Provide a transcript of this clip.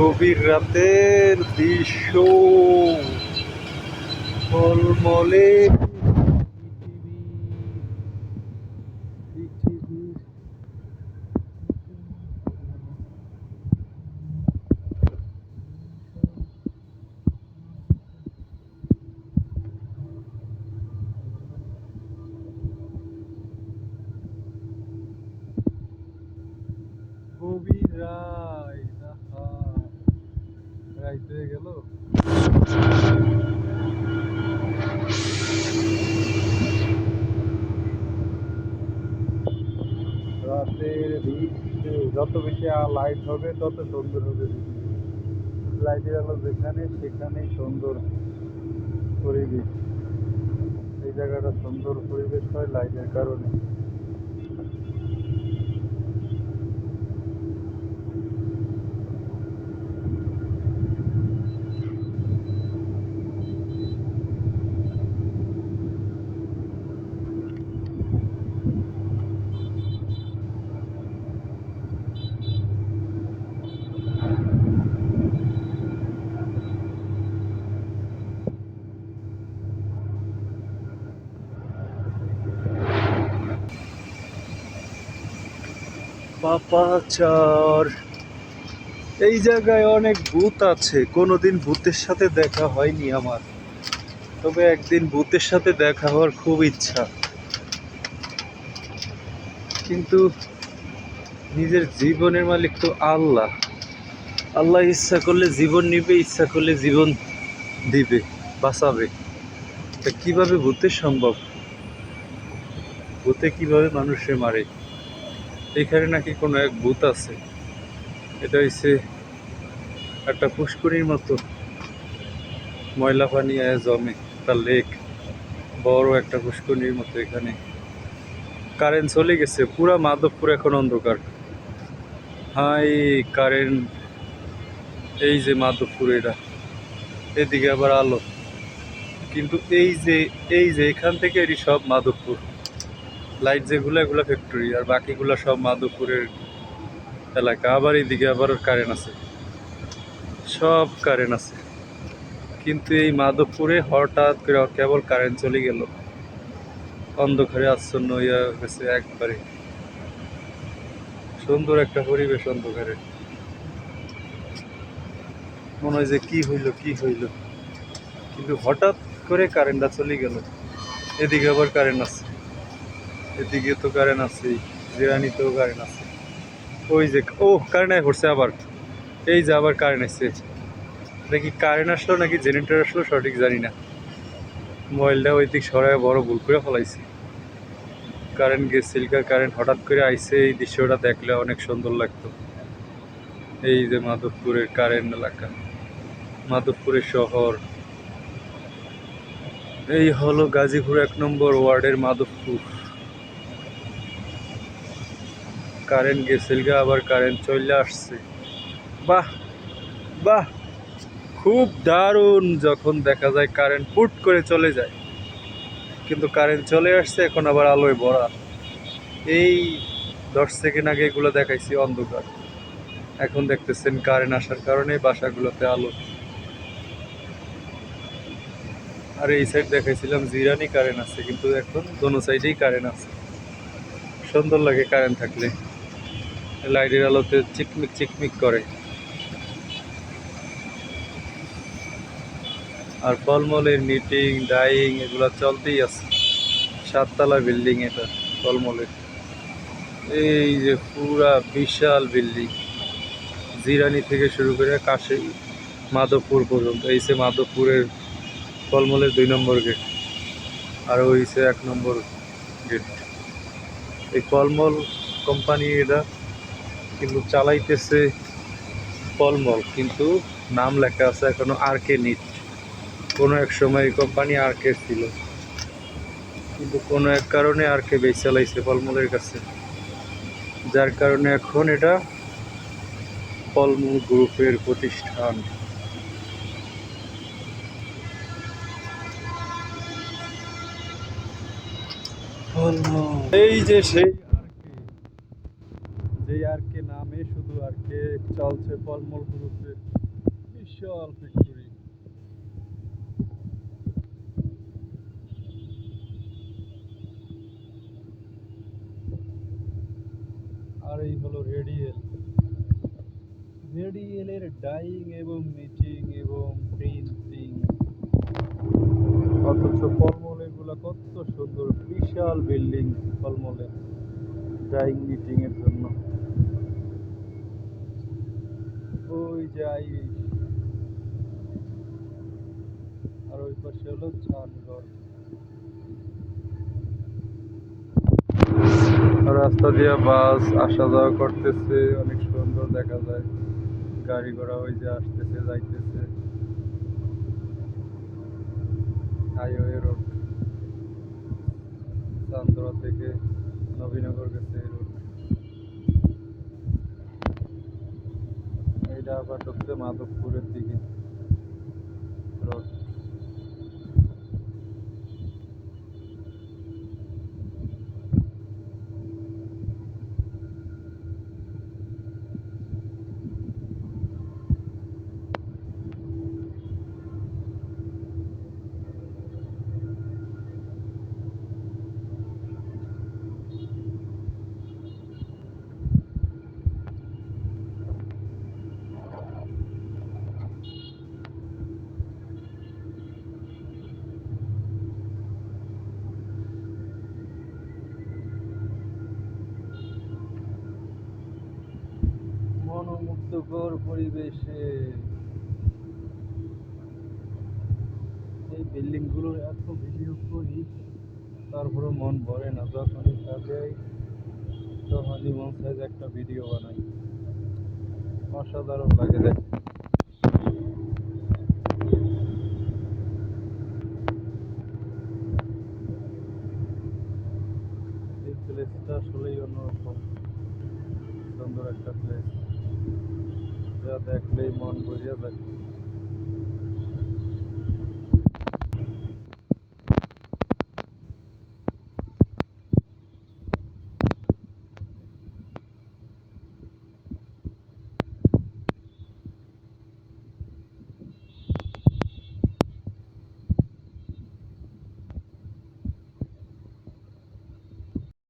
গভীর রাতের দৃশ্য। পৃথিবীর গভীর রায় হয়ে রাতের দৃশ্য যত বেশি লাইট হবে, তত সুন্দর হবে লাইটের আলো যেখানে সেখানে সুন্দর পরিবেশ। এই জায়গাটা সুন্দর পরিবেশ হয় লাইটের কারণে। পাপাচার এই জায়গায় অনেক ভূত আছে, কোনোদিন ভূতের সাথে দেখা হয়নি আমার। তবে একদিন ভূতের সাথে দেখা হওয়ার খুব ইচ্ছা। কিন্তু নিজের জীবনের মালিক তো আল্লাহ। আল্লাহ ইচ্ছা করলে জীবন নিবে, ইচ্ছা করলে জীবন দিবে, বাঁচাবে। তা কীভাবে ভূতের সম্ভব? ভূতে কীভাবে মানুষে মারে? এখানে নাকি কোনো এক ভূত আছে। এটা হচ্ছে একটা পুষ্করির মতো ময়লা পানি আয় জমে তার লেক, বড় একটা পুষ্করির মতো এখানে। কারেন্ট চলে গেছে, পুরা মাধবপুর এখন অন্ধকার। হাই, কারেন্ট, এই যে মাধবপুর এটা, এদিকে আবার আলো। কিন্তু এই যে এই যে এখান থেকে এটি সব মাধবপুর। লাইট যেগুলো, এগুলো ফ্যাক্টরি আর বাকিগুলো সব মাধবপুরের এলাকা। আবার এইদিকে আবার কারেন্ট আছে। সব কারেন্ট আছে। কিন্তু এই মাধবপুরে হঠাৎ করে কেবল কারেন্ট চলে গেল। অন্ধকারে আচ্ছন্ন হইয়া গেছে একবারে। সুন্দর একটা পরিবেশ অন্ধকারে। মনে হয় যে কি হইল কি হইল। কিন্তু হঠাৎ করে কারেন্টটা চলে গেল। এদিকে আবার কারেন্ট আছে। এদিকে তো কারেন্ট আছেই, জিরানিতেও কারেন্ট আছে। ওই যে ও কারেন্ট আয় পড়ছে আবার। এই যে আবার কারেন্ট আসছে নাকি কারেন্ট আসলো নাকি জেনারেটর আসলো সঠিক জানি না। মোবাইলটা ওই দিক সরাই বড় ভুল করে ফেলাইছি। কারেন্ট গেছিল কারেন্ট হঠাৎ করে আইসে এই দৃশ্যটা দেখলে অনেক সুন্দর লাগতো। এই যে মাধবপুরের কারেন্ট এলাকা, মাধবপুরের শহর। এই হলো গাজীপুর এক নম্বর ওয়ার্ডের মাধবপুর। কারেন্ট গেছিল গা, আবার কারেন্ট চলে আসছে। বাহ বাহ, খুব দারুণ যখন দেখা যায় কারেন্ট ফুট করে চলে যায়। কিন্তু কারেন্ট চলে আসছে, এখন আবার আলোয় ভরা। এই দশ সেকেন্ড আগে এগুলো দেখাইছি অন্ধকার। এখন দেখতেছেন কারেন্ট আসার কারণে বাসাগুলোতে আলো। আর এই সাইড দেখাইছিলাম, জিরানি কারেন্ট আছে, কিন্তু এখন দোনো সাইডেই কারেন্ট আছে। সুন্দর লাগে কারেন্ট থাকলে। লাইটের আলোতে চিকমিক চিকমিক করে। আর ফলমলের নিটিং, ডাইং এগুলো চলতেই আছে। সাততলা বিল্ডিং এটা, ফলমলের। এই যে পুরা বিশাল বিল্ডিং। জিরানি থেকে শুরু করে কাশি, মাধবপুর পর্যন্ত। এই সে মাধবপুরের ফলমলের দুই নম্বর গেট আর হইছে এক নম্বর গেট এই ফলমল কোম্পানি এটা কিন্তু চালাইতেছে ফলমল কিন্তু নাম লেখা আছে এখনও আর কে নিট কোনো এক সময় এই কোম্পানি আর কে ছিল কিন্তু কোনো এক কারণে আর কে বেশ চালাইছে ফলমলের কাছে। যার কারণে এখন এটা ফলমূল গ্রুপের প্রতিষ্ঠান। এই যে সেই যেই আর কে নামে শুধু আর কে চলছে ফলমূল গ্রুপের বিশাল ফ্যাক্টরি আর এই হলো রেডিয়েল রেডিয়েলের ডাইং এবং মিটিং এবং প্রিন্টিং অথচ ফলমূল এগুলো কত সুন্দর, বিশাল বিল্ডিং ফলমূলের ডাইং মিটিং এর জন্য। ওই যাই আর ওই পাশে হলো চানগড় রাস্তা দিয়ে বাস আসা যাওয়া করতেছে, অনেক সুন্দর দেখা যায়। গাড়ি ঘোড়া ওই যে আসতেছে, যাইতেছে। হাইওয়ে রোড চান্দরা থেকে নবীনগর গেছে এই রোড এইটা আবার ঢুকছে মাধবপুরের দিকে। রোড। মনোমুগ্ধকর পরিবেশে। এই বিল্ডিংগুলোর এত ভিডিও করি তারপরে মন ভরে না। যখনই কাজে তখনই মন যে একটা ভিডিও বানাই। অসাধারণ লাগে দেখ। আসলেই অন্যরকম। সুন্দর একটা প্লেস যা দেখলেই মন ভরিয়া যায়